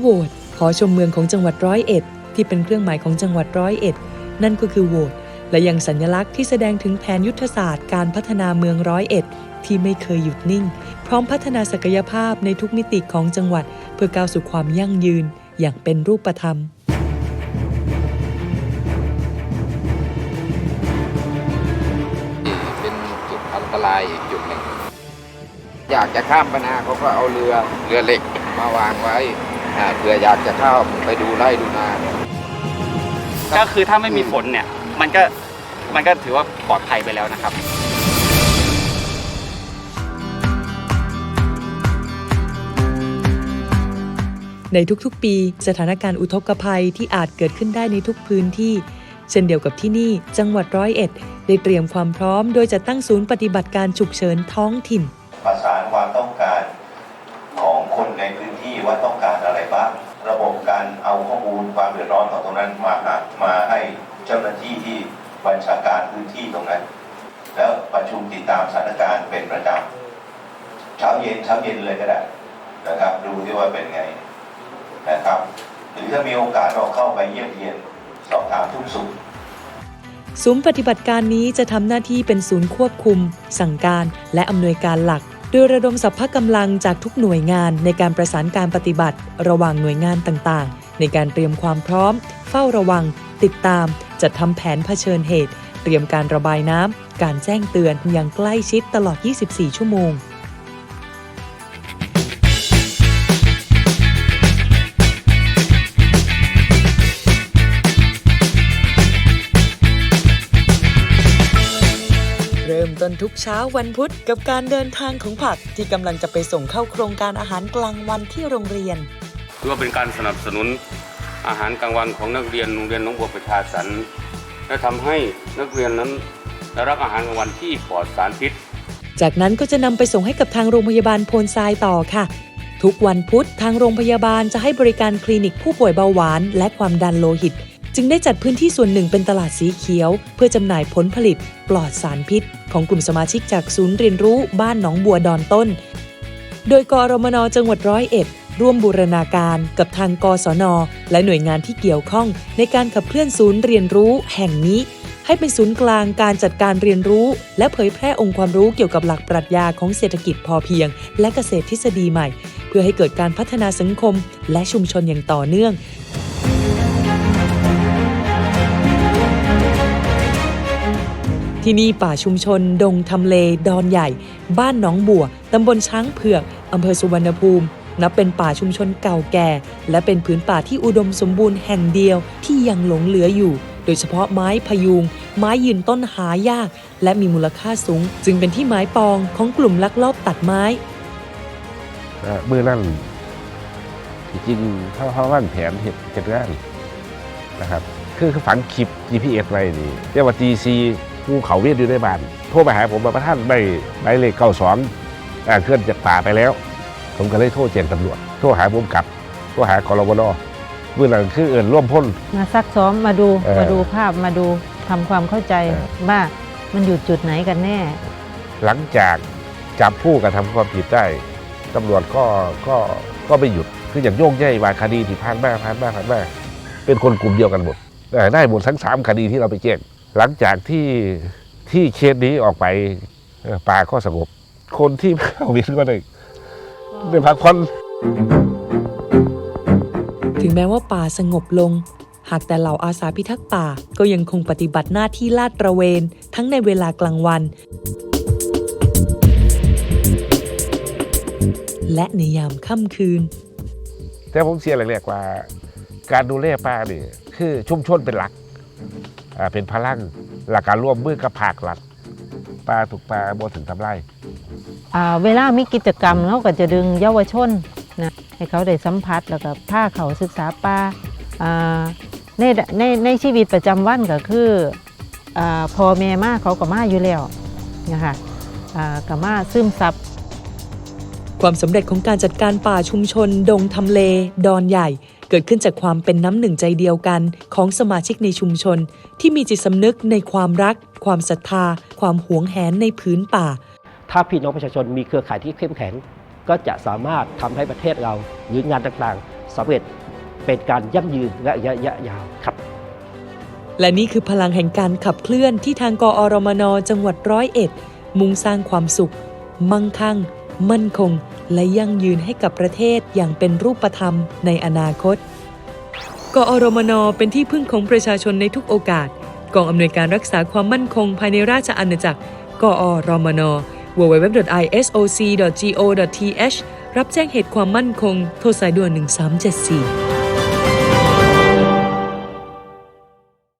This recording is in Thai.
โหอชมเมืองของจังหวัดร้อยเอ็ดที่เป็นเครื่องหมายของจังหวัดร้อยเอ็ดนั่นก็คือโหวตและยังสัญลักษณ์ที่แสดงถึงแผนยุทธศาสตร์การพัฒนาเมืองร้อยเอ็ดที่ไม่เคยหยุดนิ่ง พร้อมพัฒนาศักยภาพในทุกมิติของจังหวัด เพื่อก้าวสู่ความยั่งยืนอย่างเป็นรูปธรรมเป็นจุดอันตรายอีกจุดหนึ่งอยากจะข้ามปัญหาเขาก็เอาเรือเรือเหล็กมาวางไว้ อ่าเผื่ออยากจะเข้าไปดูไร่ดูนาก็คือถ้าไม่มีฝนเนี่ย มันก็มันก็ถือว่าปลอดภัยไปแล้วนะครับ ในทุกๆ ปีสถานการณ์อุทกภัยที่อาจเกิดขึ้นได้ในทุกพื้นที่ เช่นเดียวกับที่นี่จังหวัดร้อยเอ็ด ได้เตรียมความพร้อม โดยจะตั้งศูนย์ปฏิบัติการฉุกเฉินท้องถิ่น จ้าหน้าที่ที่บัญชาการพื้นที่ตรงนั้น แล้วประชุมติดตามสถานการณ์เป็นประจำเช้าเย็นเช้าเย็นเลยก็ได้นะครับดูที่ว่าเป็นไงนะครับ หรือถ้ามีโอกาสเราเข้าไปเยี่ยมเยียนสอบถามทุกสุขศูนย์ปฏิบัติการนี้จะทำหน้าที่เป็นศูนย์ควบคุม สั่งการและอำนวยการหลัก โดยระดมสรรพกำลังจากทุกหน่วยงานในการประสานการปฏิบัติ ระหว่างหน่วยงานต่างๆ ในการเตรียมความพร้อม เฝ้าระวัง ติดตาม จัดทำแผนเผชิญเหตุ เตรียมการระบายน้ำ การแจ้งเตือนอย่างใกล้ชิดตลอด 24 ชั่วโมง เริ่มต้นทุกเช้าวันพุธกับการเดินทางของผักที่กำลังจะไปส่งเข้าโครงการอาหารกลางวันที่โรงเรียน ถือว่าเป็นการสนับสนุน อาหารกลางวันของนักเรียนโรงเรียนหน้องบัวประชาสรรและทำให้นักเรียนนั้นได้รับอาหารกลางวันที่ปลอดสารพิษ จากนั้นก็จะนำไปส่งให้กับทางโรงพยาบาลโพนทรายต่อค่ะ ทุกวันพุธทางโรงพยาบาลจะให้บริการคลินิกผู้ป่วยเบาหวานและความดันโลหิต จึงได้จัดพื้นที่ส่วนหนึ่งเป็นตลาดสีเขียว เพื่อจำหน่ายผลผลิต ปลอดสารพิษ ของกลุ่มสมาชิกจากศูนย์เรียนรู้บ้านหนองบัวดอนต้น โดยกรมนจังหวัดร้อยเอ็ด ร่วมบูรณาการกับทางกศน และหน่วยงานที่เกี่ยวข้อง ในการขับเคลื่อนศูนย์เรียนรู้แห่งนี้ ให้เป็นศูนย์กลางการจัดการเรียนรู้ และเผยแพร่องค์ความรู้เกี่ยวกับหลักปรัชญาของเศรษฐกิจพอเพียง และเกษตรทฤษฎีใหม่ เพื่อให้เกิดการพัฒนาสังคม และชุมชนอย่างต่อเนื่องที่นี่ป่าชุมชน ดงทำเล ดอนใหญ่ บ้านหนองบัว ตำบลช้างเผือก อำเภอสุวรรณภูมิ นับเป็นป่าชุมชนเก่าแก่ และเป็นผืนป่าที่อุดมสมบูรณ์แห่งเดียวที่ยังหลงเหลืออยู่ โดยเฉพาะไม้พยุง ไม้ยืนต้นหายาก และมีมูลค่าสูง จึงเป็นที่หมายปองของกลุ่มลักลอบตัดไม้อ่ามือนั่นจริงเขาเขาว่างแผนเหตุจัดงานนะครับคือฝังคลิป GPS ไว้นี่เรียกว่า GC ภูเขาเวียดอยู่ในบ้านโทรมาหาผมมาประท่านใบใบเลขเก้าสองเคลื่อนจากป่าไปแล้ว ผมก็เลยโทรแจ้งตำรวจ โทรหาผมกลับ โทรหากรบนเมื่อนั้นคือเอินร่วมพ้น มาซักซ้อมมาดูเออมาดูภาพมาดูทำความเข้าใจเออ ว่ามันอยู่จุดไหนกันแน่ หลังจากจับผู้กระทำความผิดได้ตำรวจก็ก็ก็ไม่หยุด คืออย่างโยกย้ายว่าคดีที่ผ่านมาผ่านมาผ่านมาเป็นคนกลุ่มเดียวกันหมดเอ่อได้หมดทั้งสามคดีที่เราไปแจ้งหลังจากที่ที่เคสนี้ออกไปเอ่อป่าก็สงบ คนที่เข้าวินก็ได้ ได้พักผ่อนถึงแม้ว่าป่าสงบลง หากแต่เหล่าอาสาพิทักษ์ป่าก็ยังคงปฏิบัติหน้าที่ลาดตระเวน ทั้งในเวลากลางวัน และในยามค่ำคืน แต่ผมเสียแรกๆว่า การดูแลป่านี่คือชุมชนเป็นหลักอ่าเป็นพลังหลักการร่วมมือกับภาครัฐป่าถูกป่าบ่ถึงทำไรอ่า เวลามีกิจกรรมเราก็จะดึงเยาวชนนะให้เขาได้สัมผัสแล้วก็พาเขาศึกษาป่าในในในชีวิตประจำวันก็คืออพอแม่มาเขาก็มาอยู่แล้วนะคะก็มาซึมซับความสำเร็จของการจัดการป่าชุมชน ดงทำเล ดอนใหญ่ เกิดขึ้นจากความเป็นน้ำหนึ่งใจเดียวกันของสมาชิกในชุมชน ที่มีจิตสำนึกในความรัก ความศรัทธา ความหวงแหนในพื้นป่า ถ้าพี่น้องประชาชนมีเครือข่ายที่เข้มแข็ง ก็จะสามารถทำให้ประเทศเราหรืองานต่างๆสำเร็จเป็นการยั่งยืนและระยะยาวครับ และนี่คือพลังแห่งการขับเคลื่อนที่ทางกอรมนจังหวัดร้อยเอ็ด มุ่งสร้างความสุข มั่งคั่ง มั่นคง และยั่งยืนให้กับประเทศอย่างเป็นรูปธรรมในอนาคต กอรมนเป็นที่พึ่งของประชาชนในทุกโอกาส กองอำนวยการรักษาความมั่นคงภายในราชอาณาจักร กอรมน www.isoc.go.th รับแจ้งเหตุความมั่นคง โทรสายด่วน 1374